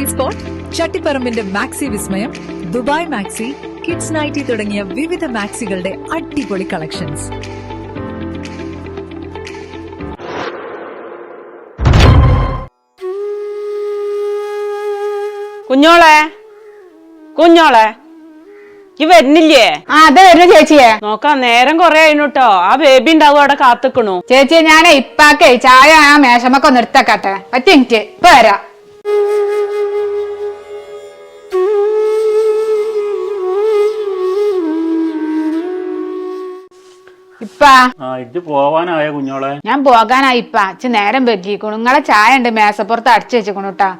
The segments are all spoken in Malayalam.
മാക്സി സ്പോട്ട് ചട്ടിപ്പറമ്പിന്റെ മാക്സി വിസ്മയം ദുബായ് മാക്സി കിഡ്സ് നൈറ്റി തുടങ്ങിയ വിവിധ മാക്സികളുടെ അടിപൊളി കളക്ഷൻസ്. കുഞ്ഞോളെ കുഞ്ഞോളെ ഈ വരുന്നില്ലേ? ആ അതെ വരുന്നു ചേച്ചിയെ. നോക്കാം നേരം കൊറേ ആയിട്ടോ ആ ബേബി ഉണ്ടാവും അവിടെ കാത്തുക്കണു. ചേച്ചിയെ ഞാനേ ഇപ്പാക്കേ ചായ ആ മേശമൊക്കെ ഒന്ന് പറ്റി എനിക്ക് ഇപ്പൊ വരാം. ഇപ്പ. പോവാനായ കുഞ്ഞോളെ? ഞാൻ പോകാനായി ഇപ്പ. ഇച്ച് നേരം വെക്കിക്കണു നിങ്ങളെ ചായ ഉണ്ട് മേശപ്പുറത്ത് അടിച്ചു വെച്ചിക്കണു കേട്ടാ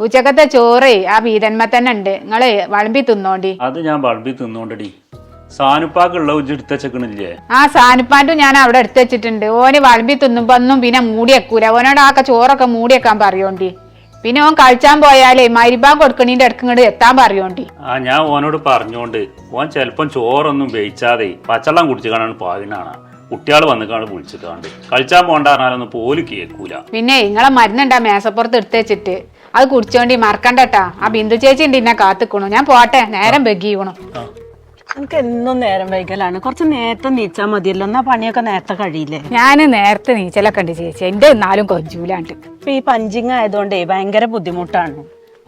ഉച്ചക്കത്തെ ചോറ് ആ വീതന്മ തന്നെ ഉണ്ട്. നിങ്ങൾ വളമ്പി തിന്നോണ്ടി. അത് ഞാൻ വളമ്പി തിന്നോണ്ടടി. സാനുപ്പാക്കുള്ള ഉജ്ജ് എടുത്തച്ചക്കണില്ലേ ആ സാനിപ്പാന്റും ഞാൻ അവിടെ എടുത്തു വെച്ചിട്ടുണ്ട്. ഓന് വളമ്പി തിന്നുമ്പോ ഒന്നും പിന്നെ മൂടി വെക്കൂല. ഓനോട് ആക്ക ചോറൊക്കെ മൂടി വെക്കാൻ പറയോണ്ടി. പിന്നെ ഓൻ കളിച്ചാൻ പോയാലേ മരിബാൻ കൊടുക്കണീന്റെ ഇടയ്ക്ക് ഇങ്ങോട്ട് എത്താൻ പറയോണ്ടി. ആ ഞാൻ ഓനോട് പറഞ്ഞോണ്ട് ഓൻ ചെലപ്പം ചോറൊന്നും വേയിച്ചാതെ പച്ചവെള്ളം കുടിച്ചു കാണാൻ പാകിനാണ് കുട്ടികൾ വന്ന് കാണാൻ വിളിച്ചിട്ടാണ്ട് കളിച്ചാൻ പോണ്ട പറഞ്ഞാലൊന്നും പോലും കേൾക്കൂല. പിന്നെ ഇങ്ങളെ മരുന്നുണ്ടാ മേശപ്പുറത്ത് എടുത്തു വെച്ചിട്ട്? അത് കുടിച്ചോണ്ടി മറക്കണ്ടട്ടാ. ആ ബിന്ദു ചേച്ചി ഉണ്ട് ഇന്നെ കാത്തുക്കണു. ഞാൻ പോട്ടെ നേരം ബെഗിക്കണു എനിക്ക് എന്നും നേരം വൈകലാണ്. കുറച്ച് നേരത്തെ നീച്ചാൽ മതിയല്ലോ. എന്നാ പണിയൊക്കെ നേരത്തെ കഴിയില്ലേ? ഞാൻ നേരത്തെ നീച്ചലൊക്കെ ഉണ്ട് ചേച്ചി. എന്റെ എന്നാലും കൊഞ്ചൂലാണ്ട്. ഇപ്പൊ ഈ പഞ്ചിങ് ആയതുകൊണ്ടേ ഭയങ്കര ബുദ്ധിമുട്ടാണ്.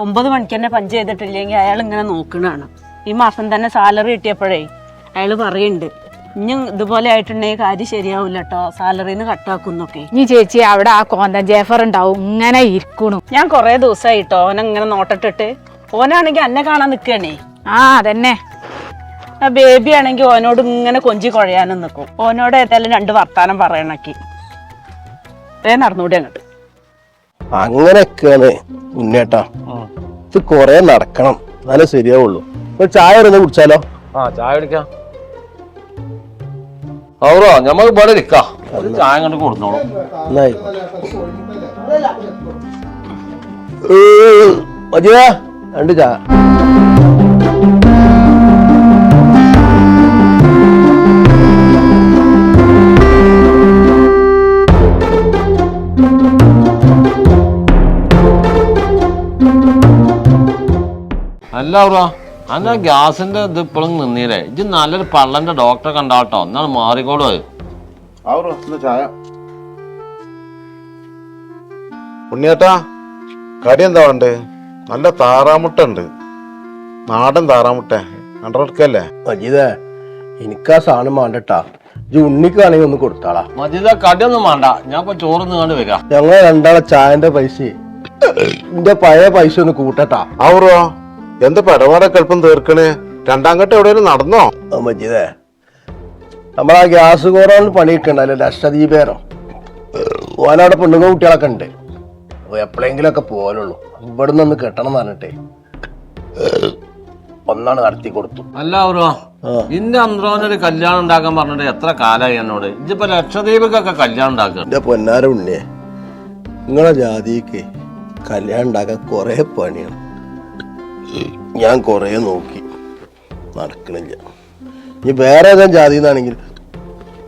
ഒമ്പത് മണിക്ക് തന്നെ പഞ്ച് ചെയ്തിട്ടില്ലെങ്കിൽ അയാൾ ഇങ്ങനെ നോക്കണാണ്. ഈ മാസം തന്നെ സാലറി കിട്ടിയപ്പോഴേ അയാൾ പറയുന്നുണ്ട് ഇനി ഇതുപോലെ ആയിട്ടുണ്ടെങ്കിൽ കാര്യം ശരിയാവില്ല കേട്ടോ സാലറിന്ന് കട്ടാക്കുന്നൊക്കെ. ഇനി ചേച്ചി അവിടെ ആ കോന്തൻ ജേഫർ ഉണ്ടാവും. ഇങ്ങനെ ഇരിക്കണു. ഞാൻ കുറേ ദിവസമായിട്ടോ ഇങ്ങനെ നോട്ടിട്ടിട്ട്. ഓനാണെങ്കിൽ എന്നെ കാണാൻ നിൽക്കണേ ആ അതന്നെ. ആ ബേബി ആണെങ്കിൽ ഓനോട് ഇങ്ങനെ കൊഞ്ചി കുഴയാനും നിൽക്കും ഓനോട് ഏതായാലും രണ്ട് വർത്താനം പറയണക്കി. ഏ നടന്നൂടി അങ്ങോട്ട്. അങ്ങനെയൊക്കെയാണ് ഉണ്ണേട്ടാ ഇത് കൊറേ നടക്കണം. എന്നാലേ ശരിയാവുള്ളൂ. ഇപ്പൊ ചായ ഒന്ന് കുടിച്ചാലോ? ആ ചായ കുടിക്കാം. ഔറോ ഞമ്മക്ക് ഇവിടെ ഇരിക്കാം. ഒരു ചായ കണ്ട് കൊടുത്തോളൂ മതിയാ. രണ്ട് ചായ. അല്ല ബ്രോ അന്ന ഗ്യാസിന്റെ ഇത് ഇപ്പോഴും നിന്നീലേ. ഇത് നല്ലൊരു പള്ളന്റെ ഡോക്ടറെ കണ്ടാട്ടോ എന്നാണ് മാറിക്കോളൂ ചായ. ഉണ്ണിയേട്ടാ കടി എന്താ ഉണ്ട് നല്ല താറാമുട്ട ഉണ്ട്. നാടൻ താറാമുട്ട കണ്ടെടുക്കല്ലേ മജീദേ എനിക്കാ സാധനം വേണ്ടട്ടാ. ഇത് ഉണ്ണിക്കാണെങ്കിൽ ഒന്ന് കൊടുത്താളാ. മജീദ കടിയൊന്നും വേണ്ട. ഞാൻ ഇപ്പൊ ചോറ് നിങ്ങാണ്ട് വരാം. ഞങ്ങൾ രണ്ടാളെ ചായന്റെ പൈസ എന്റെ പഴയ പൈസ ഒന്ന് കൂട്ടട്ടാ. അവറോ എന്താ പടപാടൊക്കെ എളുപ്പം തീർക്കണേ? രണ്ടാം ഘട്ടം എവിടെയെങ്കിലും നടന്നോ? മജീദേ. നമ്മളാ ഗ്യാസ് കോറോണിൽ പണിയിട്ടുണ്ടല്ലോ ലക്ഷദ്വീപേരോ. ഓനവിടെ പെണ്ണുങ്ങൾ കുട്ടികളൊക്കെ ഉണ്ട്. അപ്പൊ എപ്പോഴെങ്കിലും ഒക്കെ പോലുള്ളൂ ഇവിടുന്ന് ഒന്ന് കെട്ടണം എന്ന് പറഞ്ഞിട്ടേ. ഒന്നാണ് നടത്തി കൊടുത്തു. അല്ല അവറോ ഇന്റെ അന്ത്രോനൊരു കല്യാണം ഉണ്ടാക്കാൻ പറഞ്ഞിട്ട് എത്ര കാലായി എന്നോട്? ഇതിപ്പോ ലക്ഷദ്വീപക്കൊക്കെ കല്യാണം ഉണ്ടാക്കുക. എന്റെ പൊന്നാര ഉണ്ണിയെ നിങ്ങളെ ജാതിക്ക് കല്യാണം ഉണ്ടാക്കാൻ കുറെ പണിയാണ്. ഞാൻ കുറെ നോക്കി. നടക്കണില്ല. ഇനി വേറെ ഏതാ ജാതി എന്നാണെങ്കിൽ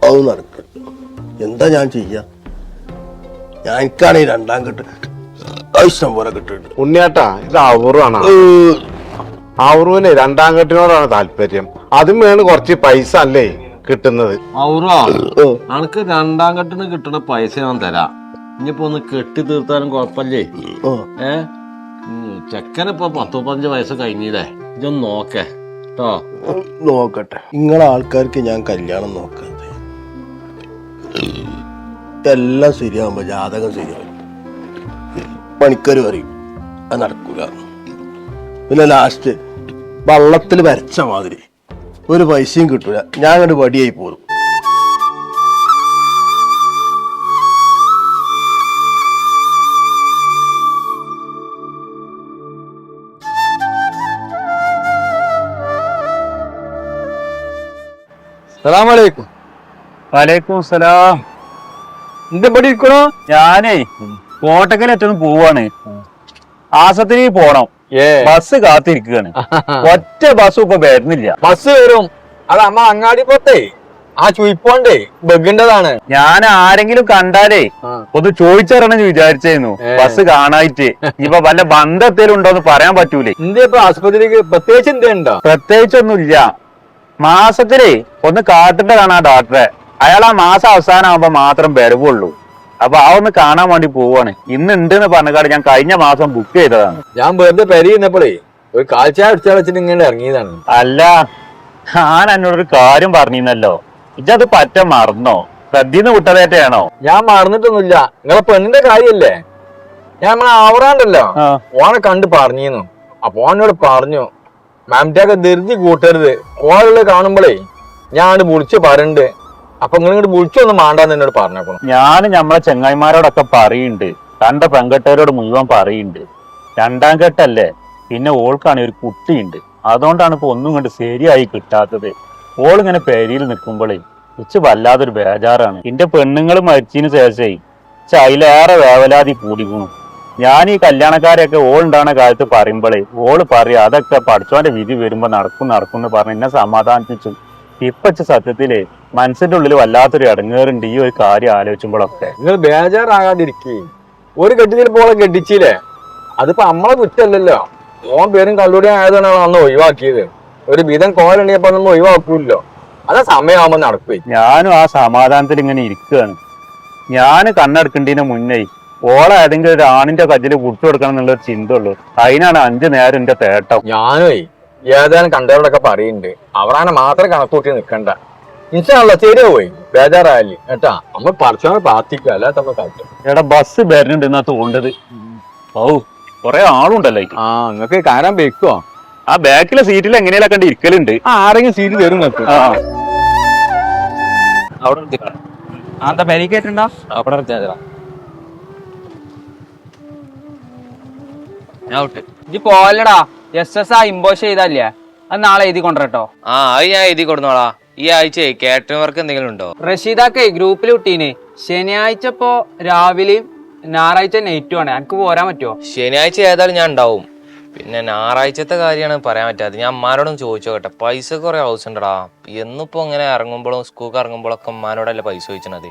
അത് നടക്കും. എന്താ ഞാൻ ചെയ്യുക ഞാൻ എനിക്കാണെങ്കിൽ രണ്ടാം കെട്ട് ഇഷ്ടം പോലെ കിട്ടുന്നുണ്ട് ഉണ്ണിയേട്ടാ ഇത് അവറുവാണ് അവറുവിനെ രണ്ടാം കെട്ടിനോടാണ് താല്പര്യം. അതും വേണം കുറച്ച് പൈസ അല്ലേ കിട്ടുന്നത്. ഔറോ അനക്ക് രണ്ടാം കെട്ടിന് കിട്ടുന്ന പൈസ ഞാൻ തരാം. ഇനിയിപ്പോ ഒന്ന് കെട്ടി തീർത്താലും കുഴപ്പമില്ലേ? ഏഹ് ചെക്കനിപ്പോ പത്തു പതിനഞ്ച് വയസ്സ് കഴിഞ്ഞില്ലേ? ഇതൊന്ന് നോക്കേ കേട്ടോ നോക്കട്ടെ. നിങ്ങളെ ആൾക്കാർക്ക് ഞാൻ കല്യാണം നോക്കാതെ എല്ലാം ശരിയാവുമ്പോ ജാതകം ശരിയാവും. പണിക്കര് പറയും അത് നടക്കൂല. പിന്നെ ലാസ്റ്റ് വള്ളത്തിൽ വരച്ച മാതിരി. ഒരു പൈസയും കിട്ടൂല. ഞാൻ അങ്ങോട്ട് വടിയായി പോരും. സലാമലൈക്കും വലൈക്കും സലാം എന്റെ ഇവിടെ ഇരിക്കണോ? ഞാനേ കോട്ടക്കലറ്റൊന്ന് പോവാണ്. ആസത്തിന് പോണം. ബസ് കാത്തിരിക്കുകയാണ്. ഒറ്റ ബസ്സും ഇപ്പൊ വരുന്നില്ല. ബസ് വരും. അത് അമ്മ അങ്ങാടി പോത്തേ ആ ചുയിപ്പോണ്ടേ ബഗിന്റെതാണ് ഞാൻ ആരെങ്കിലും കണ്ടാലേ ഒന്ന് ചോദിച്ചറിയണമെന്ന് വിചാരിച്ചായിരുന്നു ബസ് കാണായിട്ട്. ഇപ്പൊ വല്ല ബന്ധത്തേലും ഉണ്ടോന്ന് പറയാൻ പറ്റൂലേ. ഇന്ത്യ ഇപ്പൊ ആസ്പത്രിക്ക് പ്രത്യേകിച്ച് എന്തേണ്ടോ? പ്രത്യേകിച്ചൊന്നുമില്ല. മാസത്തിലേ ഒന്ന് കാട്ടിട്ടതാണ് കാണാ ഡോക്ടറെ അയാൾ ആ മാസം അവസാനം ആവുമ്പോ മാത്രം വരവുള്ളൂ. അപ്പൊ ആ ഒന്ന് കാണാൻ വേണ്ടി പോവാണ്. ഇന്ന് ഉണ്ട് എന്ന് പറഞ്ഞാൽ ഞാൻ കഴിഞ്ഞ മാസം ബുക്ക് ചെയ്തതാണ്. ഞാൻ വെറുതെ പെരിയുന്നപ്പോഴേ ഒരു കാഴ്ച അടിച്ചാൽ വെച്ചിട്ട് ഇങ്ങനെ ഇറങ്ങിയതാണ്. അല്ല ഞാൻ എന്നോടൊരു കാര്യം പറഞ്ഞിരുന്നല്ലോ. ഇജത് പറ്റ മറന്നോ? ശ്രദ്ധീന്ന് വിട്ടതേറ്റയാണോ ഞാൻ മറന്നിട്ടൊന്നുമില്ല. നിങ്ങളെ പെണ്ണിന്റെ കാര്യല്ലേ? ഞാൻ നമ്മളെ ആവറാണ്ടല്ലോ. ആ. ഓനെ കണ്ട് പറഞ്ഞിരുന്നു. അപ്പൊ ഓനോട് പറഞ്ഞു മാമിറ്റൊക്കെ ധൃതി കൂട്ടരുത്. ഓളുള്ളത് കാണുമ്പോഴേ ഞാൻ വിളിച്ച് പറയണ്ട്. അപ്പൊ നിങ്ങൾ ഇങ്ങോട്ട് വിളിച്ചൊന്നും മാണ്ടാന്ന് എന്നോട് പറഞ്ഞേക്കണം. ഞാൻ നമ്മളെ ചെങ്ങായിമാരോടൊക്കെ പറയുന്നുണ്ട് കണ്ട പെങ്കട്ടവരോട് മുഴുവൻ പറയുന്നുണ്ട് രണ്ടാം കെട്ടല്ലേ പിന്നെ ഓൾക്കാണ് ഒരു കുട്ടിയുണ്ട്. അതുകൊണ്ടാണ് ഇപ്പൊ ഒന്നും കണ്ട് ശരിയായി കിട്ടാത്തത്. ഓൾ ഇങ്ങനെ പേരിയിൽ നിൽക്കുമ്പോഴേ ഉച്ച വല്ലാതൊരു ബേജാറാണ്. എന്റെ പെണ്ണുങ്ങൾ മരിച്ചതിന് ശേഷം ചൈലേറെ വേവലാതി കൂടിക്കണു ഞാൻ ഈ കല്യാണക്കാരെയൊക്കെ ഓൾ ഉണ്ടാകുന്ന കാലത്ത് പറയുമ്പോഴേ ഓൾ പറയും അതൊക്കെ പഠിച്ചോന്റെ വിധി വരുമ്പോ നടക്കും നടക്കും എന്ന് പറഞ്ഞ് എന്നെ സമാധാനിപ്പിച്ചു. ഇപ്പച്ച സത്യത്തിലേ മനസ്സിന്റെ ഉള്ളിൽ വല്ലാത്തൊരു ഇടങ്ങേറുണ്ട് ഈ ഒരു കാര്യം ആലോചിക്കുമ്പോഴൊക്കെ നിങ്ങൾ ബേജാറാകാതിരിക്കേ. ഒരു കെട്ടിച്ചിൽ പോലെ കെട്ടിച്ചില്ലേ? അതിപ്പോ നമ്മളെ കുറ്റല്ലല്ലോ. ഓൻ പേരും കല്ലൂടി ആയതാണ് അന്ന് ഒഴിവാക്കിയത്. ഒരു വിധം കോലുണ്ടെങ്കിൽ നമ്മൾ ഒഴിവാക്കൂല്ലോ. അതാ സമയമാകുമ്പോ നടക്കുവേ. ഞാനും ആ സമാധാനത്തിൽ ഇങ്ങനെ ഇരിക്കുകയാണ് ഞാൻ കണ്ണെടുക്കേണ്ടതിന് മുന്നേ ഓളെ ഏതെങ്കിലും ഒരു ആണിന്റെ കജ്ജിൽ വിട്ടു കൊടുക്കണം എന്നുള്ളൊരു ചിന്ത ഉള്ളൂ അതിനാണ് അഞ്ചു നേരം എന്റെ തേട്ടം. ഞാനേ ഏതാനും കണ്ടവരോടൊക്കെ പറയുന്നുണ്ട് അവരാണ് മാത്രം കണക്കൂട്ടി നിൽക്കണ്ട ഇൻഷാല്ല ശരിയാവോയി ബേജാറായാലേ. കേട്ടാ നമ്മൾ പറച്ചോനെ പ്രാർത്ഥിക്കുക അല്ലാത്ത കാട്ടും. എടാ ബസ് വരുന്നുണ്ട് എന്നാ തോണ്ടത്. ഓ കൊറേ ആളുണ്ടല്ലോ ആ നിങ്ങക്ക് കാരണം വെക്കുവോ ആ ബാക്കിലെ സീറ്റിൽ എങ്ങനെയാ കണ്ട് ഇരിക്കലുണ്ട്. ആ ആരെങ്കിലും സീറ്റ് തരും നിങ്ങക്ക് ആ അന്താ പരിക്കേറ്റുണ്ടോ അവിടെ ഞാൻ ഇജ്ജ് പോവല്ലടാ. എസ് എസ് ആ ഇമ്പോസ് ചെയ്തല്ലേ? അത് നാളെ എഴുതി കൊണ്ടുവരട്ടോ. ആ അത് ഞാൻ എഴുതി കൊടുന്നോളാ. ഈ ആഴ്ച കാറ്ററിംഗ് വർക്ക് എന്തെങ്കിലും ഉണ്ടോ? റഷീദാക്കെ ഗ്രൂപ്പിൽ വിട്ടീനെ. ശനിയാഴ്ച ഇപ്പോ രാവിലെയും ഞായറാഴ്ച നൈറ്റും ആണ്. എനിക്ക് പോരാൻ പറ്റുമോ ശനിയാഴ്ച ഏതായാലും ഞാൻ ഉണ്ടാവും. പിന്നെ ഞായറാഴ്ചത്തെ കാര്യമാണ് പറയാൻ പറ്റാത്തത്. ഞാൻ അമ്മാരോടും ചോദിച്ചോ കേട്ടെ. പൈസ കുറെ ആവശ്യമുണ്ടടാ. എന്നിപ്പോ ഇങ്ങനെ ഇറങ്ങുമ്പോഴും സ്കൂൾക്ക് ഇറങ്ങുമ്പോഴൊക്കെ അമ്മാനോടല്ലേ പൈസ ചോദിച്ചത്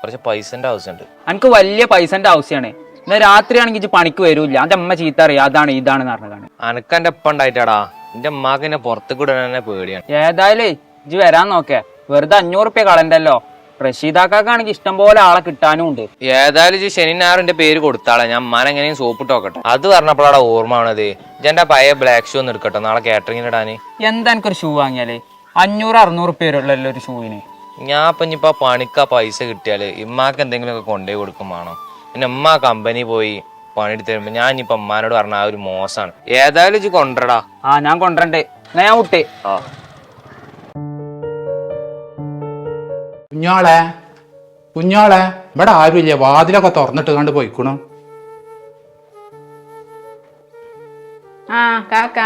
കുറച്ച് പൈസന്റെ ആവശ്യമുണ്ട്. എനിക്ക് വലിയ പൈസന്റെ ആവശ്യമാണ് ഇന്ന് രാത്രി ആണെങ്കിൽ ഇജ്ജ് പണിക്ക് വരൂല്ല. അന്റെ അമ്മ ചീത്ത അറിയാം അതാണ് ഇതാണ് പറഞ്ഞതാണ്. അനക്ക് എന്റെ ഒപ്പം ഉണ്ടായിട്ടാടാ. എന്റെ അമ്മാക്ക് എന്നെ പുറത്തേക്ക് ഇടാൻ പേടിയാണ്. ഏതായാലേ ഇജ്ജ് വരാൻ നോക്കേ. വെറുതെ അഞ്ഞൂറ് റുപ്യ കളണ്ടല്ലോ റഷീദാക്കാണെങ്കിൽ ഇഷ്ടം പോലെ ആളെ കിട്ടാനും ഉണ്ട്. ഏതായാലും ഇജ്ജ് ശനി നാറിന്റെ പേര് കൊടുത്താളെ. ഞാൻ അമ്മാനെ എങ്ങനെയും സോപ്പിട്ട് നോക്കട്ടെ. അത് പറഞ്ഞപ്പോഴാണ് ഓർമ്മ ആണത് എന്റെ പഴയ ബ്ലാക്ക് ഷൂ ഒന്ന് എടുക്കട്ടെ. നാളെ കാറ്ററിംഗിന് ഇടാന്. എന്താ എനിക്കൊരു ഷൂ വാങ്ങിയാലേ? അഞ്ഞൂറ് അറുന്നൂറ് റുപ്യ വരുള്ളല്ലോ ഒരു ഷൂവിന് ഞാൻ ഇപ്പൊ ഇനിയിപ്പോ പണിക്കാ പൈസ കിട്ടിയാൽ ഇമ്മാക്ക് എന്തെങ്കിലുമൊക്കെ കൊണ്ടുപോയി കൊടുക്കും വേണം. പിന്നെ ഉമ്മ കമ്പനി പോയി പണിയെടുത്ത് തരുമ്പോ ഞാൻ ഇപ്പൊ അമ്മാനോട് പറഞ്ഞ ആ ഒരു മോശമാണ് ഏതായാലും ഇജ്ജ് കൊണ്ടടാ ആ ഞാൻ കൊണ്ടേ ഞാൻ വിട്ടേ. കുഞ്ഞോളെ കുഞ്ഞോളെ ഇവിടെ ആരുമില്ല? വാതിലൊക്കെ തുറന്നിട്ട് കണ്ട് പോയിക്കണം. ആ കാക്ക.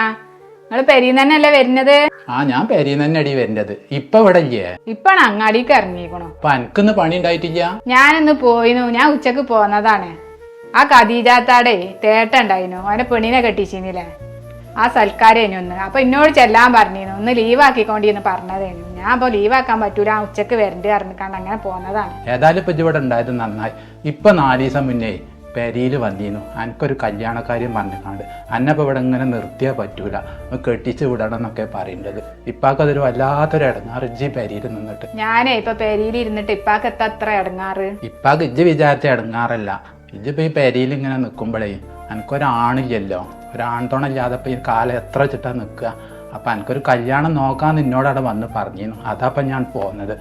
നിങ്ങൾ പെരീന്ന് വരുന്നത്? ആ ഞാൻ പെരീന്ന് വരുന്നത്. അടി ഇപ്പൊ ഇവിടെ ഇല്ലേ ഇപ്പാണ് അങ്ങാടിക്ക് ഇറങ്ങിക്കണോ അപ്പൊ എനിക്കൊന്ന് പണി ഉണ്ടായിട്ടില്ല? ഞാനിന്ന് പോയിന്നു ഞാൻ ഉച്ചയ്ക്ക് പോന്നതാണ്. ആ കദീജാത്താടെ തേട്ട ഉണ്ടായിരുന്നു അവനെ പെണ്ണിനെ കെട്ടിച്ചിരുന്നില്ലേ? ആ സൽക്കാരേനു ഒന്ന് അപ്പൊ എന്നോട് ചെല്ലാൻ പറഞ്ഞിരുന്നു. ഒന്ന് ലീവാക്കിക്കൊണ്ടിന്ന് പറഞ്ഞതേനു. ഞാൻ അപ്പൊ ലീവാക്കാൻ പറ്റൂല. ആ ഉച്ചയ്ക്ക് വരണ്ട് അറിഞ്ഞിക്കാണ്ട് അങ്ങനെ പോന്നതാണ്. ഏതായാലും ഇപ്പൊ ഇവിടെ ഉണ്ടായത് നന്നായി. ഇപ്പൊ നാല് ദിവസം മുന്നേ പെരിയിൽ വന്നിരുന്നു. എനിക്കൊരു കല്യാണക്കാര്യം പറഞ്ഞിട്ടുണ്ട്. അന്നപ്പം ഇവിടെ ഇങ്ങനെ നിർത്തിയാൽ പറ്റൂല. കെട്ടിച്ച് വിടണം എന്നൊക്കെ പറയേണ്ടത് ഇപ്പാക്ക് അതൊരു വല്ലാത്തൊരു ഇടങ്ങാറ് ഇജ്ജി പെരിയിൽ നിന്നിട്ട്. ഞാനേ ഇപ്പൊ പെരിയിൽ ഇരുന്നിട്ട് ഇപ്പാക്ക് എത്ര അത്ര ഇടങ്ങാറ്? ഇപ്പാക്ക് ഇജ്ജ് വിചാരിച്ച ഇടങ്ങാറല്ല. ഇജ്ജിപ്പോ ഈ പെരിയിൽ ഇങ്ങനെ നിൽക്കുമ്പോഴേ എനിക്കൊരാണില്ലല്ലോ ഒരാൺതുണയില്ലാതെ ഇപ്പൊ ഈ കാലം എത്ര ചിട്ടാ നിൽക്കുക അപ്പം എനിക്കൊരു കല്യാണം നോക്കാൻ നിന്നോട് അവിടെ വന്ന് പറഞ്ഞിരുന്നു. അതാപ്പം ഞാൻ പോകുന്നത്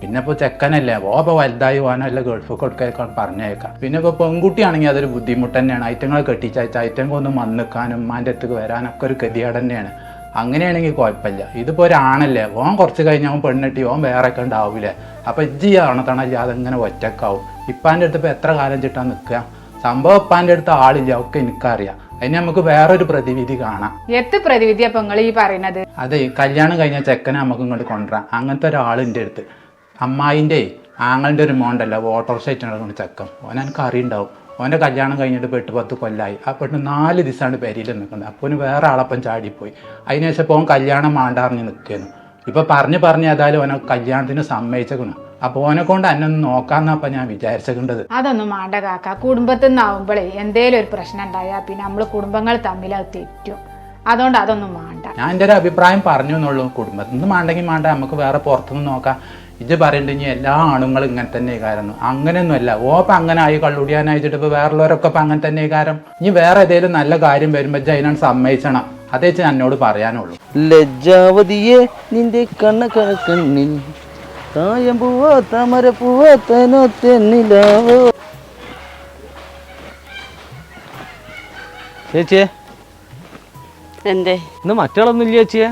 പിന്നെ ഇപ്പോൾ ചെക്കനല്ലേ? ഓ അപ്പോൾ വലുതായി പോകാനോ അല്ല ഗൾഫ് കൊടുക്കാൻ പറഞ്ഞേക്കാം. പിന്നെ ഇപ്പോൾ പെൺകുട്ടിയാണെങ്കിൽ അതൊരു ബുദ്ധിമുട്ട് തന്നെയാണ്. ഐറ്റങ്ങളെ കെട്ടിച്ചയച്ച ഐറ്റങ്ങൾ ഒന്ന് വന്നിക്കാനും ഉമ്മാന്റെ അടുത്തേക്ക് വരാനൊക്കെ ഒരു ഗതികേട് തന്നെയാണ്. അങ്ങനെയാണെങ്കിൽ കുഴപ്പമില്ല. ഇതിപ്പോൾ ഒരാണല്ലേ ഓൻ കുറച്ച് കഴിഞ്ഞ് അവൻ പെണ്ണിട്ടി ഓൻ വേറെ ഒക്കെ ഉണ്ടാവില്ലേ അപ്പം ഇജ്ജി ആണത്തണല്ലാതെ ഇങ്ങനെ ഒറ്റക്കാവും. ഇപ്പാന്റെ അടുത്ത് ഇപ്പോൾ എത്ര കാലം ചിട്ടാ നിൽക്കുക സംഭവം ഇപ്പാന്റെ അടുത്ത് ആളില്ല. ഒക്കെ എനിക്കറിയാം. അതിന് നമുക്ക് വേറൊരു പ്രതിവിധി കാണാം. എത്ത് പ്രതിവിധി അപ്പൊ നിങ്ങൾ ഈ പറയുന്നത്? അതെ കല്യാണം കഴിഞ്ഞ ചെക്കനെ നമുക്ക് ഇങ്ങോട്ട് കൊണ്ടുവരാം. അങ്ങനത്തെ ഒരാളിന്റെ അടുത്ത്. അമ്മായിന്റെ ആങ്ങളുടെ ഒരു മോണ്ടല്ല ഓട്ടോറിക്ഷ ആയിട്ടാണ് ചെക്കൻ ഓൻ എനിക്ക് അറിയുണ്ടാവും. ഓന്റെ കല്യാണം കഴിഞ്ഞിട്ട് പെട്ട് പത്ത് കൊല്ലായി. ആ പെണ്ണ് നാല് ദിവസമാണ് പെരിയിൽ നിൽക്കുന്നത് അപ്പോൾ വേറെ ആളപ്പം ചാടിപ്പോയി. അതിനുശേഷം ഇപ്പോൾ ഓൻ കല്യാണം മാണ്ടാറിഞ്ഞ് നിൽക്കുന്നു ഇപ്പോൾ പറഞ്ഞ് പറഞ്ഞ് ഏതായാലും ഓനെ കല്യാണത്തിന് സമ്മതിച്ചേക്കണം. അപ്പൊ ഓനെ കൊണ്ട് എന്നെ ഒന്ന് നോക്കാന്നപ്പ ഞാൻ വിചാരിച്ചേണ്ടത് അതൊന്നും മാണ്ട കാക്ക. കുടുംബത്തിൽ നിന്നാവുമ്പോഴേ എന്തേലും ഒരു പ്രശ്നം ഉണ്ടായാൽ പിന്നെ നമ്മൾ കുടുംബങ്ങൾ തമ്മിൽ അത് തെറ്റും. അതുകൊണ്ട് അതൊന്നും മാണ്ട. ഞാൻ എന്റെ ഒരു അഭിപ്രായം പറഞ്ഞു എന്നുള്ളൂ കുടുംബത്തിൽ നിന്ന് മാണ്ടെങ്കിൽ മാണ്ട നമുക്ക് വേറെ പുറത്തുനിന്ന് നോക്കാം. ഇത് പറയണ്ട ഇനി എല്ലാ ആണുങ്ങളും ഇങ്ങനെ തന്നെ കാരണം അങ്ങനെയൊന്നുമല്ല ഓപ്പം അങ്ങനെ ആയി കള്ളുടിയാനായിട്ട് ഇപ്പോൾ വേറുള്ളവരൊക്കെ ഇപ്പം അങ്ങനെ തന്നെ കാരണം ഇനി വേറെ ഏതെങ്കിലും നല്ല കാര്യം വരുമ്പോൾ അതിനാണ് സമ്മതിച്ചണം. അതേ ഞാൻ എന്നോട് പറയാനുള്ളൂ. ലജ്ജാവതിയെ നിന്റെ കണ്ണ കണക്കണ്ണിൽ തായം പൂവോ തമര പൂവോ തനോ തെന്നിലാവോ ചേച്ചിയെ. എന്തേ? ഇന്ന് മറ്റുള്ളൊന്നും ഇല്ല ചേച്ചിയെ.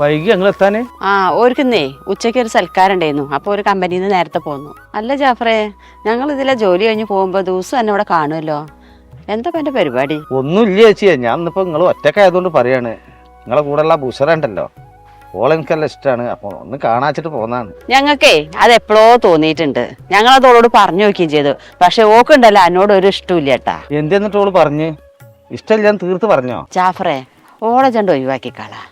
വൈകി ഞങ്ങൾ എത്താനേ ആ ഓർക്കുന്നേ ഉച്ചയ്ക്ക് ഒരു സൽക്കാരം ഉണ്ടായിരുന്നു അപ്പോൾ ഒരു കമ്പനിയിൽ നിന്ന് നേരത്തെ പോന്നു. അല്ല ജാഫറേ ഞങ്ങൾ ഇതിലെ ജോലി കഴിഞ്ഞ് പോകുമ്പോൾ ദിവസം എന്നെ ഇവിടെ കാണുമല്ലോ. എന്താ എന്റെ എന്റെ പരിപാടി? ഒന്നും ഇല്ല ചേച്ചിയെ. ഞാൻ ഇന്നിപ്പോ നിങ്ങൾ ഒറ്റക്കായതുകൊണ്ട് പറയാണ്. നിങ്ങളെ കൂടെയുള്ള ബുഷറ ഉണ്ടല്ലോ. ഓൾ എനിക്കെല്ലാം ഇഷ്ടമാണ് അപ്പോൾ ഒന്ന് കാണാച്ചിട്ട് പോന്നാണ്. ഞങ്ങൾക്കേ അത് എപ്പോഴോ തോന്നിയിട്ടുണ്ട്. ഞങ്ങൾ അത് ഓളോട് പറഞ്ഞു നോക്കുകയും ചെയ്തു. പക്ഷെ ഓക്കുണ്ടല്ലോ എന്നോട് ഒരു ഇഷ്ടമില്ല കേട്ടാ എന്തെന്നിട്ട് ഓൾ പറഞ്ഞ്? ഇഷ്ടമില്ല ഞാൻ തീർത്ത് പറഞ്ഞോ? ജാഫറേ ഓളെ ചണ്ട് ഒഴിവാക്കിക്കളാ.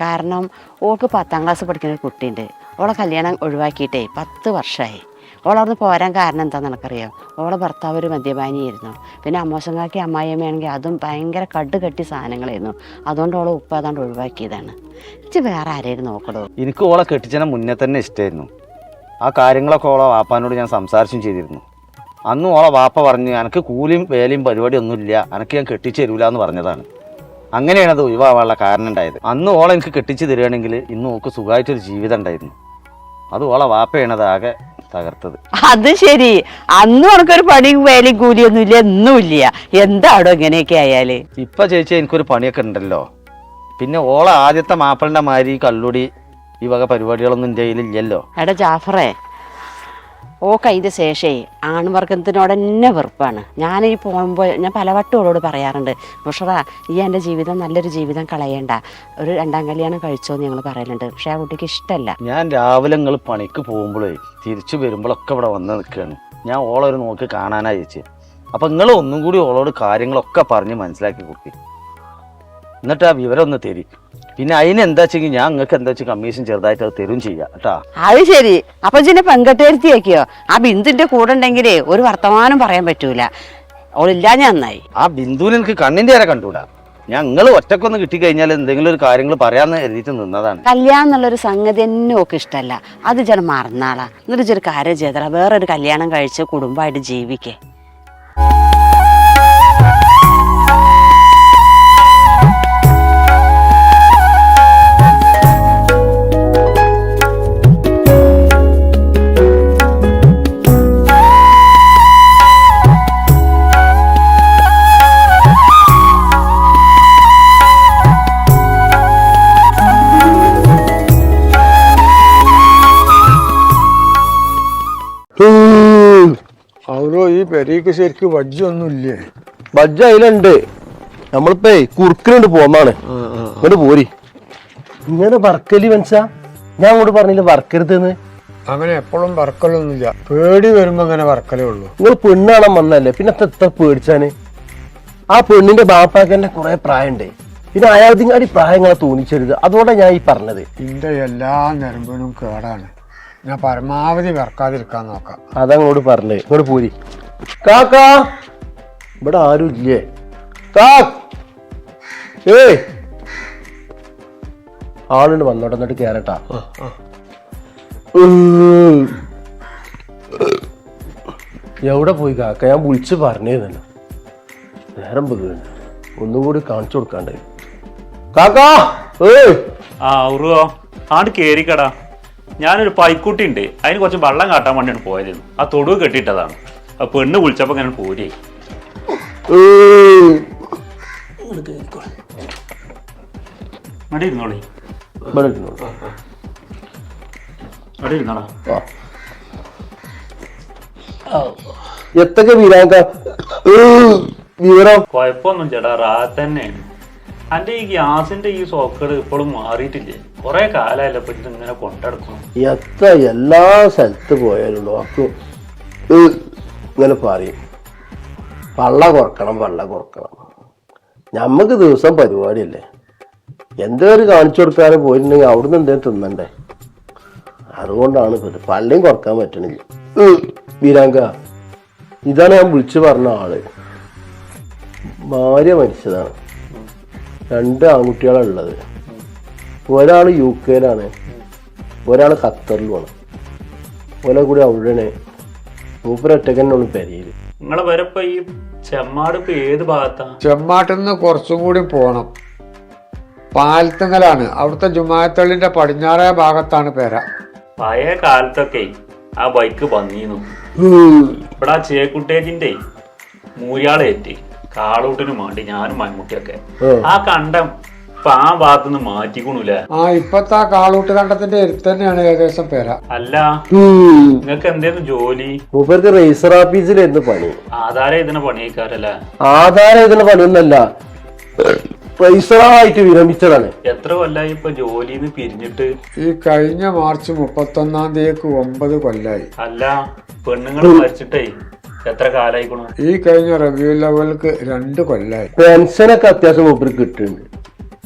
കാരണം ഓൾക്ക് പത്താം ക്ലാസ് പഠിക്കുന്ന ഒരു കുട്ടിയുണ്ട്. ഓളെ കല്യാണം ഒഴിവാക്കിയിട്ടേ പത്ത് വർഷമായി ഓളവിടുന്ന് പോരാൻ കാരണം എന്താണെന്ന് എനിക്കറിയാം? ഓളെ ഭർത്താവ് ഒരു മദ്യപാനിയായിരുന്നു. പിന്നെ അമ്മോശങ്ങാക്കി അമ്മായിയമ്മയാണെങ്കിൽ അതും ഭയങ്കര കട്ട് കെട്ടി സാധനങ്ങളായിരുന്നു. അതുകൊണ്ട് ഓളെ ഉപ്പ അതാണ്ട് ഒഴിവാക്കിയതാണ്. ഇച്ച് വേറെ ആരെയും നോക്കടോ? എനിക്ക് ഓളെ കെട്ടിച്ചനെ മുന്നേ തന്നെ ഇഷ്ടമായിരുന്നു ആ കാര്യങ്ങളൊക്കെ ഓളെ വാപ്പാനോട് ഞാൻ സംസാരിച്ചും ചെയ്തിരുന്നു. അന്നും ഓളെ വാപ്പ പറഞ്ഞു എനിക്ക് കൂലിയും വേലയും പരിപാടി ഒന്നുമില്ല എനിക്ക് ഞാൻ കെട്ടിച്ചു തരൂല എന്ന് പറഞ്ഞതാണ്. അങ്ങനെയാണ് അത് ഒഴിവാവാനുള്ള കാരണം ഉണ്ടായത് അന്ന് ഓളെ എനിക്ക് കെട്ടിച്ച് തരികയാണെങ്കിൽ ഇന്ന് ഓക്ക് സുഖമായിട്ടൊരു ജീവിതം ഉണ്ടായിരുന്നു. അത് ഓളെ വാപ്പയാണ് അത് ആകെ തകർത്തത്. അത് ശരി. അന്ന് ഉനക്കൊരു പണിയും വേലി കൂലിയൊന്നും ഇല്ല എന്നും ഇല്ല എന്താടോ ഇങ്ങനെയൊക്കെ ആയാൽ? ഇപ്പൊ ചേച്ചി എനിക്കൊരു പണിയൊക്കെ ഉണ്ടല്ലോ. പിന്നെ ഓളെ ആദ്യത്തെ മാപ്പിളിന്റെ മാതിരി കള്ളുടി ഈ വക പരിപാടികളൊന്നും ഇല്ലല്ലോ എടാ ജാഫറേ ഓ കൈന്റെ ശേഷേ ആൺവർഗത്തിനോട് തന്നെ വെറുപ്പാണ്. ഈ പോകുമ്പോൾ ഞാൻ പലവട്ടം അവളോട് പറയാറുണ്ട് ബുഷറ ഈ എന്റെ ജീവിതം നല്ലൊരു ജീവിതം കളയണ്ട. ഒരു രണ്ടാം കല്യാണം കഴിച്ചോ എന്ന് ഞങ്ങൾ പറയലുണ്ട്. പക്ഷെ ആ കുട്ടിക്ക് ഇഷ്ടമല്ല ഞാൻ രാവിലെ നിങ്ങൾ പണിക്ക് പോകുമ്പോഴേ തിരിച്ചു വരുമ്പോഴൊക്കെ ഇവിടെ വന്ന് നിൽക്കുകയാണ് ഞാൻ ഓളൊരു നോക്കി കാണാനാ ചേച്ചി. അപ്പം നിങ്ങൾ ഒന്നും കൂടി ഓളോട് കാര്യങ്ങളൊക്കെ പറഞ്ഞ് മനസ്സിലാക്കി കൊടുക്കും. എന്നിട്ട് ആ വിവരം ഒന്ന് തരി. പിന്നെ അതിന് എന്താ വെച്ചെങ്കിൽ ഞാൻ നിങ്ങൾക്ക് എന്താ വെച്ചാൽ കമ്മീഷൻ ചെറുതായിട്ട് അത് തരും ചെയ്യാം കേട്ടാ. അത് ശരി. അപ്പൊ ഇതിനെ പെൺകെട്ടുവരുത്തി വെക്കോ ആ ബിന്ദുന്റെ കൂടെ ഉണ്ടെങ്കിലേ ഒരു വർത്തമാനം പറയാൻ പറ്റൂല. ഓളില്ലാ ഞാൻ നന്നായി. ആ ബിന്ദുവിന് എനിക്ക് കണ്ണിന്റെ വരെ കണ്ടൂടാ? ഞാൻ നിങ്ങൾ ഒറ്റക്കൊന്ന് കിട്ടി കഴിഞ്ഞാൽ എന്തെങ്കിലും ഒരു കാര്യങ്ങൾ പറയാമെന്ന് എഴുതിയിട്ട് നിന്നതാണ്. കല്യാണം എന്നുള്ളൊരു സംഗതി എന്നെ ഒക്കെ ഇഷ്ടമല്ല അത് ചില മറന്നാളാ. എന്നിട്ട് ചെറിയ കാര്യം വേറെ വേറൊരു കല്യാണം കഴിച്ച് കുടുംബമായിട്ട് ജീവിക്കേ. പെരീക്ക് ശരിക്ക് വജ്ജൊന്നുമില്ലേ? വജ്ജ അതിലുണ്ട് നമ്മളിപ്പേ കുറുക്കിനുണ്ട് പോന്നാണ് അങ്ങോട്ട് പോരി. ഇങ്ങനെ വർക്കൽ മനസ്സാ ഞാൻ അങ്ങോട്ട് പറഞ്ഞില്ല വർക്കരുതെന്ന് അങ്ങനെ എപ്പോഴും വറക്കലൊന്നുമില്ല. പേടി വരുമ്പോ അങ്ങനെ വറക്കലേ ഉള്ളൂ. നിങ്ങൾ പെണ്ണാണ് വന്നല്ലേ പിന്നെ എത്ര എത്ര പേടിച്ചാന്? ആ പെണ്ണിന്റെ ബാപ്പാക്കന്റെ കുറെ പ്രായമുണ്ട്. പിന്നെ അയാൾത്തിങ്ങാടി പ്രായങ്ങളെ തോന്നിച്ചരുത്. അതോടെ ഞാൻ ഈ പറഞ്ഞത്. ഇന്റെ എല്ലാ നരമ്പനും കേടാണ്. ഞാൻ പരമാവധി വറക്കാതിരിക്കാൻ നോക്കാം. അതങ്ങോട്ട് പറഞ്ഞേ. ഇങ്ങോട്ട് പോരി. കാക്കാ. ഇവിടെ ആരും ഇല്ലേ? കാ ഏയ്. ആളുണ്ട് വന്നോട്ടെ എന്നിട്ട് കേറട്ടാ. ഉം. എവിടെ പോയി കാക്ക? ഞാൻ വിളിച്ച് പറഞ്ഞേ തന്നെ നേരം പോകുന്നു ഒന്നുകൂടി കാണിച്ചു കൊടുക്കാണ്ട്. കാക്കാ. ഏയ്. ആ ഉറുവോ ആണ്ട് കേറിക്കടാ. ഞാനൊരു പൈക്കുട്ടി ഉണ്ട് അതിന് കുറച്ച് വെള്ളം കാട്ടാൻ വേണ്ടിയാണ് പോയത് ആ തൊടുവ് കെട്ടിയിട്ടതാണ്. ആ പെണ്ണ് വിളിച്ചപ്പോൾ ഇങ്ങനെ പോരി. ഏയ്. അവിടെ ഇരുന്നോളി. ഇവിടെ ഇരുന്നോ. അവിടെ ഇരുന്നോടാ എത്തൊക്കെ വീരാങ്ക വിവരം? കുഴപ്പമൊന്നും ചേട്ടാ റാത്ത് തന്നെയാണ്. അന്റെ ഈ ഗ്യാസിന്റെ ഈ സോക്കേട് ഇപ്പോഴും മാറിയിട്ടില്ലേ? കുറെ കാലമല്ല ഇപ്പൊ ഇത് ഇങ്ങനെ കൊണ്ടെടുക്കണം എത്ര എല്ലാ സ്ഥലത്ത് പോയാലും നോക്കും ഇങ്ങനെ പറയും പള്ള കുറക്കണം പള്ള കുറക്കണം. നമുക്ക് ദിവസം പരിപാടിയല്ലേ? എന്തേലും കാണിച്ചു കൊടുക്കാതെ പോയിട്ടുണ്ടെങ്കിൽ അവിടുന്ന് എന്തേ തിന്നണ്ടേ? അതുകൊണ്ടാണ്. പള്ളിയും കുറയ്ക്കാൻ പറ്റണില്ല. വീരാങ്ക ഇതാണ് ഞാൻ വിളിച്ചു പറഞ്ഞ ആൾ. ഭാര്യ മരിച്ചതാണ്. രണ്ട് ആൺകുട്ടികളാണ് ഉള്ളത്. ഒരാൾ യു കെയിലാണ് ഒരാൾ ഖത്തറിലുമാണ് ഒരാൾ കൂടി അവിടെയാണ്. മൂപ്പരൊറ്റക്ക് തന്നെ ഉള്ളു പെരയിൽ നിങ്ങളെ വരപ്പ ഈ ചെമ്മാട് ഇപ്പൊ ഏത് ഭാഗത്താ? ചെമ്മാട്ടിൽ നിന്ന് കുറച്ചും കൂടി പോണം. പാലത്തുങ്ങലാണ്. അവിടുത്തെ ജുമാത്തള്ളിന്റെ പടിഞ്ഞാറേ ഭാഗത്താണ് പേര. പഴയ കാലത്തൊക്കെ ആ ബൈക്ക് ഭംഗിന്നു. ഇവിടെ ആ ചേക്കുട്ടേജിന്റെ മൂര്യാളേറ്റ് കാളൂട്ടിനും വേണ്ടി ഞാനും മമ്മൂട്ടിയൊക്കെ. ആ കണ്ടം ഇപ്പൊ ആ ഭാഗത്തുനിന്ന് മാറ്റിക്കണൂലേ ആ ഇപ്പത്തെ ആ കാളൂട്ട് കണ്ടത്തിന്റെ അടുത്ത് തന്നെയാണ് ഏകദേശം പേര. അല്ല നിങ്ങക്ക് എന്തേലും ജോലി? മൂപ്പർക്ക് രജിസ്റ്റർ ഓഫീസിലായിരുന്നു പണി. ആധാരം ഇതിനെ പണിയേക്കാരല്ലേ? ആധാരം ഇതിന് പണിയൊന്നല്ല. വിരമിച്ചതാണ്. എത്ര കൊല്ലായി ഇപ്പൊ ജോലിന്ന് പിരിഞ്ഞിട്ട്? ഈ കഴിഞ്ഞ മാർച്ച് മുപ്പത്തൊന്നാം തീയതിക്ക് ഒമ്പത് കൊല്ലായി. അല്ല പെണ്ണുങ്ങൾ മരിച്ചിട്ടേ എത്ര കാലായിക്കണു ഈ കഴിഞ്ഞ റവ്യൂ ലെവൽക്ക് രണ്ട് കൊല്ലായി. പെൻഷനൊക്കെ അത്യാവശ്യം മൂപ്പർക്ക് കിട്ടുന്നുണ്ട്.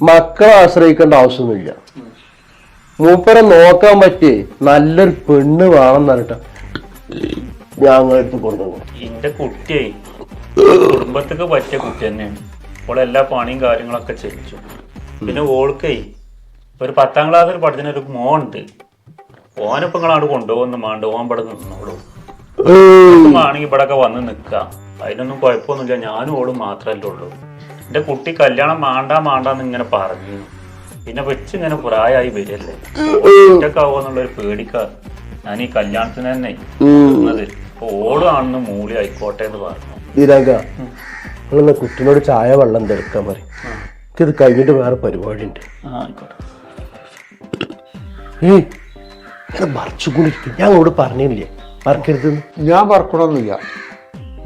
മക്കളെ ആശ്രയിക്കേണ്ട ആവശ്യമൊന്നുമില്ല. മൂപ്പരെ നോക്കാൻ പറ്റി നല്ലൊരു പെണ്ണ് വേണം എന്നിട്ട് ഞങ്ങളെടുത്ത് കൊണ്ടുപോകും. എന്റെ കുട്ടിയെ കുടുംബത്തൊക്കെ പറ്റിയ കുട്ടി തന്നെയാണ്. ഓളെ എല്ലാ പണിയും കാര്യങ്ങളൊക്കെ ചെയ്യിച്ചു. പിന്നെ ഓൾക്കേ ഒരു പത്താം ക്ലാസ്സിൽ പഠിച്ചതിന് ഒരു മോണ്ട് ഓനിപ്പോ നിങ്ങളാണ്ട് കൊണ്ടുപോകുന്ന മാണ്ട് ഓൻ ഇവിടെ നിന്നോളൂ. ആണെങ്കിൽ ഇവിടെ ഒക്കെ വന്ന് നിൽക്കാം. അതിനൊന്നും കുഴപ്പമൊന്നുമില്ല. ഞാനും ഓളും മാത്രമല്ലേ ഉള്ളൂ. എന്റെ കുട്ടി കല്യാണം മാണ്ടാ മാണ്ടാന്ന് ഇങ്ങനെ പറഞ്ഞു. പിന്നെ വെച്ച് ഇങ്ങനെ പ്രായമായി വരില്ലേ ഒറ്റക്കാവോന്നുള്ളൊരു പേടിക്കാർ ഞാൻ ഈ കല്യാണത്തിന് തന്നെ ഓടാണെന്ന് മൂളി ആയിക്കോട്ടെ എന്ന് പറഞ്ഞു. നിങ്ങളെന്ന കുട്ടിനോട് ചായ വെള്ളം തിരക്കാൻ പറയും? ഇത് കഴിഞ്ഞിട്ട് വേറെ പരിപാടി ഉണ്ട് ഏയ് ഞാൻ അങ്ങോട്ട് പറഞ്ഞില്ലേ? മറക്കരുത്. ഞാൻ പറക്കണമെന്നില്ല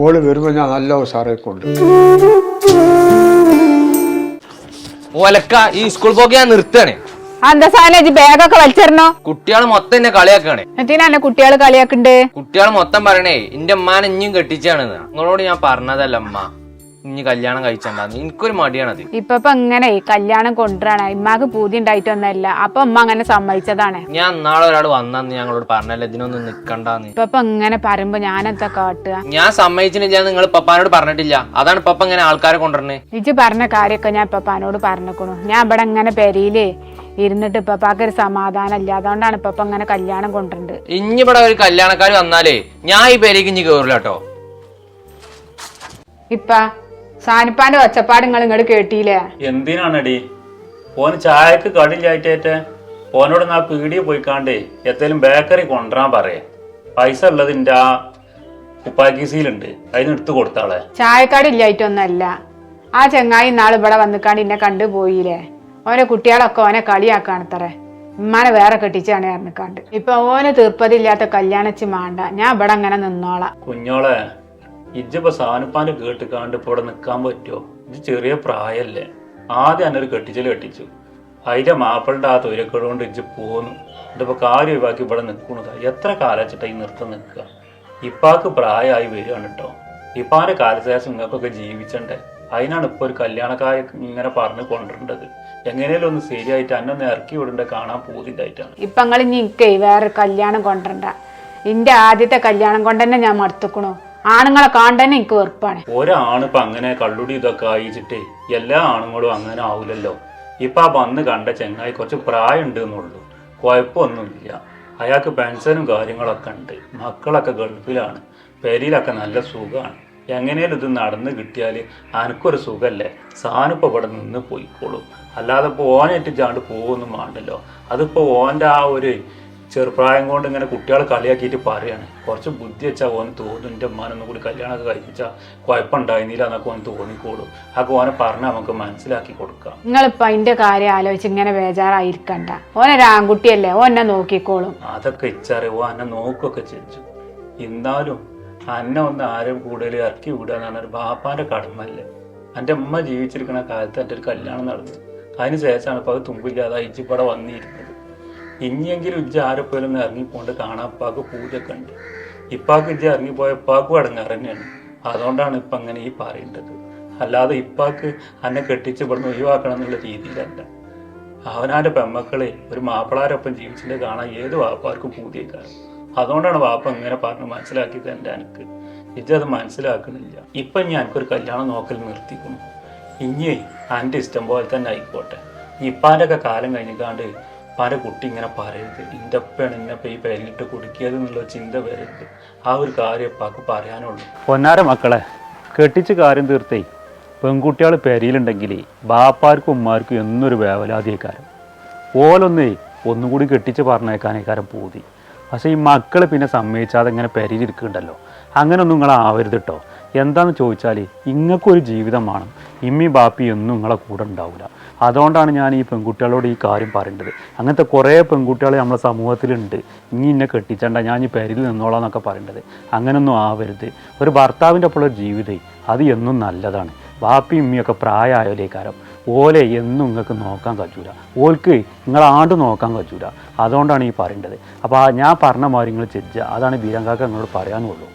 ഓൾ വരുമ്പോ ഞാൻ നല്ല ഉഷാറായിക്കൊണ്ട് ഓലക്ക ഈ സ്കൂൾ പോക്ക് ഞാൻ നിർത്തണേ എന്താ സാധനം? ബാഗൊക്കെ വലിച്ചെറിഞ്ഞോ? കുട്ടികൾ മൊത്തം എന്നെ കളിയാക്കാണ് എന്നിട്ടാണ് എന്നെ കുട്ടികൾ കളിയാക്കുണ്ട്? കുട്ടികൾ മൊത്തം പറയണേ എന്റെ ഉമ്മാനെ ഇഞ്ഞും കെട്ടിച്ചാണെന്ന് നിങ്ങളോട് ഞാൻ പറഞ്ഞതല്ല അമ്മ ഇനി കല്യാണം കഴിച്ചണ്ടെന്ന് എനിക്കൊരു മടിയാണത്. ഇപ്പൊ ഇപ്പൊ ഇങ്ങനെ കല്യാണം കൊണ്ടുവരാണ്. ഇമ്മാക്ക് പൂതി ഉണ്ടായിട്ടൊന്നല്ല അപ്പൊ അമ്മ അങ്ങനെ സമ്മതിച്ചതാണ്. ഞാൻ നാളെ ഒരാൾ വന്നു ഞങ്ങളോട് പറഞ്ഞല്ലോ ഇതിനൊന്നും നിക്കണ്ടെന്ന്. ഇപ്പൊ ഇപ്പൊ ഇങ്ങനെ പറയുമ്പോ ഞാനെന്താ കാട്ടുക? ഞാൻ സമ്മതിച്ചില്ല നിങ്ങൾ പപ്പാനോട് പറഞ്ഞിട്ടില്ല. അതാണ് പപ്പ ഇങ്ങനെ ആൾക്കാരെ കൊണ്ടുവരണേ ഇജ് പറഞ്ഞ കാര്യമൊക്കെ ഞാൻ പപ്പാനോട് പറഞ്ഞേക്കണു. ഞാൻ ഇവിടെ അങ്ങനെ പെരിയിൽ ഇരുന്നിട്ട് ഇപ്പപ്പാക്ക് ഒരു സമാധാനം ഇല്ല. അതുകൊണ്ടാണ് ഇപ്പൊ ഇങ്ങനെ കല്യാണം കൊണ്ടുവരുന്നത് ഇനി ഇവിടെ ഒരു കല്യാണക്കാർ വന്നാലേ ഞാൻ ഈ പേരേക്ക് ഇനി കേറില്ല കേട്ടോ ഇപ്പ സാനിപ്പാന്റെ ഒച്ചപ്പാട് നിങ്ങൾ ഇങ്ങോട്ട് കേട്ടിയില്ലേ? എന്തിനാണടി? ഓന് ചായക്ക് കടില്ലായിട്ടേറ്റെ ഓനോട് നാ പീടിയ പോയിക്കാണ്ടേ എത്തേലും ബേക്കറി കൊണ്ടുവരാൻ പറയാ. പൈസ ഉള്ളതിന്റെ എന്റെ ആ കുപ്പാക്കീസിയിലുണ്ട് അതിന് എടുത്ത് കൊടുത്താളെ. ചായക്കാട് ഇല്ലായിട്ടൊന്നല്ല. ആ ചെങ്ങായി നാളെ ഇവിടെ വന്നിക്കാണ്ട് എന്നെ കണ്ടുപോയില്ലേ ഓനെ കുട്ടികളൊക്കെ ഓനെ കളിയാക്കാണത്രേ. ഉമ്മാനെ വേറെ കെട്ടിച്ചാണ് പറഞ്ഞിക്കാണ്ട്. ഇപ്പൊ ഓന് തീർപ്പതില്ലാത്ത കല്യാണച്ചി മാണ്ട. ഞാൻ ഇവിടെ അങ്ങനെ നിന്നോളാം. കുഞ്ഞോളെ ഇജ്ജിപ്പോ സാനുപ്പാന്റെ കേട്ടിക്കാണ്ട് ഇപ്പൊ ഇവിടെ നിൽക്കാൻ പറ്റുമോ ഇത് ചെറിയ പ്രായല്ലേ. ആദ്യം എന്നൊരു കെട്ടിച്ചിൽ കെട്ടിച്ചു. അതിന്റെ മാപ്പിളുടെ ആ തൊരക്കേട് കൊണ്ട് ഇജ്ജ് പോന്നു. ഇതിപ്പോ കാര്യം ഒഴിവാക്കി ഇവിടെ നിൽക്കണതാ എത്ര കാലച്ചിട്ടാ ഈ നിർത്തം നിൽക്കുക? ഇപ്പാക്ക് പ്രായമായി വരികയാണ് കേട്ടോ. ഇപ്പാന്റെ കാലശേഷം നിങ്ങൾക്കൊക്കെ ജീവിച്ചണ്ടേ. അതിനാണ് ഇപ്പൊ ഒരു കല്യാണക്കാരൻ ഇങ്ങനെ പറഞ്ഞു കൊണ്ടിട്ടുണ്ടത് എങ്ങനെയാലും ഒന്ന് ശരിയായിട്ട് അന്നെ ഒന്ന് ഇറക്കി വിടേണ്ട കാണാൻ പോകുന്നതായിട്ടാണ് ഇപ്പൊ നിങ്ങൾ ഇനി വേറെ കല്യാണം കൊണ്ടുവരണ്ട. ഇന്റെ ആദ്യത്തെ കല്യാണം കൊണ്ടുതന്നെ ഞാൻ മടുത്തുക്കണു. ആണുങ്ങളെ കാണണ്ടന്നെ എനിക്ക് വെറുപ്പാണ്. ഒരാണിപ്പോ അങ്ങനെ കള്ളുടി ഇതൊക്കെ അയച്ചിട്ട് എല്ലാ ആണുങ്ങളും അങ്ങനെ ആവൂലല്ലോ. ഇപ്പൊ ആ വന്ന് കണ്ട ചെങ്ങായി കുറച്ച് പ്രായമുണ്ട് എന്നുള്ളൂ. കുഴപ്പമൊന്നുമില്ല. അയാൾക്ക് പെൻഷനും കാര്യങ്ങളൊക്കെ ഉണ്ട്. മക്കളൊക്കെ ഗൾഫിലാണ്. പെരിയിലൊക്കെ നല്ല സുഖമാണ് എങ്ങനെയാലും ഇത് നടന്ന് കിട്ടിയാൽ അനക്കൊരു സുഖമല്ലേ സാനിപ്പോൾ ഇവിടെ നിന്ന് പോയിക്കോളും. അല്ലാതെ ഇപ്പോൾ ഓനായിട്ട് ചാണ്ട് പോകുമൊന്നും വേണ്ടല്ലോ. അതിപ്പോൾ ഓന്റെ ആ ഒരു ചെറുപ്രായം കൊണ്ട് ഇങ്ങനെ കുട്ടികളെ കളിയാക്കിയിട്ട് പറയാണ്. കുറച്ച് ബുദ്ധി വെച്ചാൽ ഓന് തോന്നും എന്റെ ഉമ്മാനൊന്നും കൂടി കല്യാണമൊക്കെ കഴിപ്പിച്ചാൽ കുഴപ്പമുണ്ടായിരുന്നില്ല എന്നൊക്കെ ഓന് തോന്നിക്കോളും. അതൊക്കെ ഓനെ പറഞ്ഞ് നമുക്ക് മനസ്സിലാക്കി കൊടുക്കാം. നിങ്ങളിപ്പോ അതിന്റെ കാര്യം ആലോചിച്ച് ഇങ്ങനെ ബേജാറായിരിക്കണ്ട. ഓനൊരു ആൺകുട്ടിയല്ലേ ഓ എന്നെ നോക്കിക്കോളും. അതൊക്കെ ഇച്ചറിയോ എന്നെ നോക്കുകയൊക്കെ ചെയ്തു. എന്നാലും അന്നെ ഒന്ന് ആരും കൂടുതൽ ഇറക്കി വിടുക എന്നാണ് പറഞ്ഞാൽ കടമ കടമല്ലേ എന്റെ അമ്മ ജീവിച്ചിരിക്കുന്ന കാലത്ത് എന്റെ ഒരു കല്യാണം നടന്നു. അതിന് ശേഷമാണ് ഇപ്പോൾ അത് തുമ്പില്ലാതെ ഇജ്ജിപ്പടെ വന്നിരുന്നത് ഇനിയെങ്കിലും ഇജ്ജ് ആരെപ്പോലും ഒന്ന് ഇറങ്ങിപ്പോണ്ട് കാണാൻ ഇപ്പാക്ക് പൂജയൊക്കെ ഉണ്ട്. ഇപ്പാക്ക് ഇജ്ജ് ഇറങ്ങിപ്പോയ ഇപ്പാക്കും അടങ്ങാറ് തന്നെയാണ്. അതുകൊണ്ടാണ് ഇപ്പം അങ്ങനെ ഈ പറയേണ്ടത്. അല്ലാതെ ഇപ്പാക്ക് അന്നെ കെട്ടിച്ച് ഇവിടുന്ന് ഒഴിവാക്കണം എന്നുള്ള രീതിയിലല്ല. അവനാന്റെ പെമ്മക്കളെ ഒരു മാപ്പിളാരൊപ്പം ജീവിച്ചിട്ട് കാണാൻ ഏത് വാപ്പാർക്കും പൂതിയേക്കാറ് അതുകൊണ്ടാണ് വാപ്പ ഇങ്ങനെ പറഞ്ഞ് മനസ്സിലാക്കിയത് എന്റെ എനിക്ക് ഇജത് മനസ്സിലാക്കണില്ല. ഇപ്പം ഞാൻ എനിക്കൊരു കല്യാണം നോക്കൽ നിർത്തിക്കുന്നു. ഇനിയേ എന്റെ ഇഷ്ടം പോലെ തന്നെ ആയിക്കോട്ടെ. ഇപ്പാന്റെ ഒക്കെ കാലം കഴിഞ്ഞിക്കാണ്ട് ഇപ്പാന്റെ കുട്ടി ഇങ്ങനെ പറയരുത്. ഇന്റെ ഒപ്പയാണ് ഇന്നപ്പം ഈ പേരിലിട്ട് കുടുക്കിയത് എന്നുള്ള ചിന്ത വരരുത്. ആ ഒരു കാര്യം അപ്പാക്ക് പറയാനുള്ളൂ. പൊന്നാര മക്കളെ കെട്ടിച്ച് കാര്യം തീർത്തേ. പെൺകുട്ടികൾ പെരിയിലുണ്ടെങ്കിൽ ബാപ്പാർക്കും ഉമ്മാർക്കും എന്നൊരു വേവലാതിയേക്കാരം. ഓലൊന്നേ ഒന്നുകൂടി കെട്ടിച്ച് പറഞ്ഞേക്കാനേക്കാരം പൂതി. പക്ഷേ ഈ മക്കൾ പിന്നെ സമ്മതിച്ചാതെ ഇങ്ങനെ പെരയിലിരിക്കുന്നുണ്ടല്ലോ. അങ്ങനെ ഒന്നും നിങ്ങൾ ആവരുത് കേട്ടോ എന്താണെന്ന് ചോദിച്ചാൽ ഇങ്ങൾക്കൊരു ജീവിതമാണ് ഇമ്മി ബാപ്പി ഒന്നും നിങ്ങളെ കൂടെ ഉണ്ടാവില്ല അതുകൊണ്ടാണ് ഞാൻ ഈ പെൺകുട്ടികളോട് ഈ കാര്യം പറയേണ്ടത്. അങ്ങനത്തെ കുറേ പെൺകുട്ടികളെ നമ്മളെ സമൂഹത്തിലുണ്ട്. ഇനി എന്നെ കെട്ടിച്ചണ്ട ഞാൻ ഈ പേരിൽ നിന്നോളാം എന്നൊക്കെ പറയേണ്ടത്. അങ്ങനൊന്നും ആവരുത്. ഒരു ഭർത്താവിന്റെ ഒപ്പമുള്ള ജീവിതം അത് എന്നും നല്ലതാണ്. ബാപ്പി ഉമ്മിയൊക്കെ പ്രായമായാലേക്കാരം ഓലെ എന്നും നിങ്ങൾക്ക് നോക്കാൻ കഴിയൂല. ഓൽക്ക് നിങ്ങൾ ആണ്ട് നോക്കാൻ കഴിയൂല. അതുകൊണ്ടാണ് ഈ പറയേണ്ടത്. അപ്പോൾ ഞാൻ പറഞ്ഞ മാതിരി നിങ്ങൾ ചെജ്ജ അതാണ് ബീരങ്കാക്ക നിങ്ങളോട് പറയാനുള്ളൂ.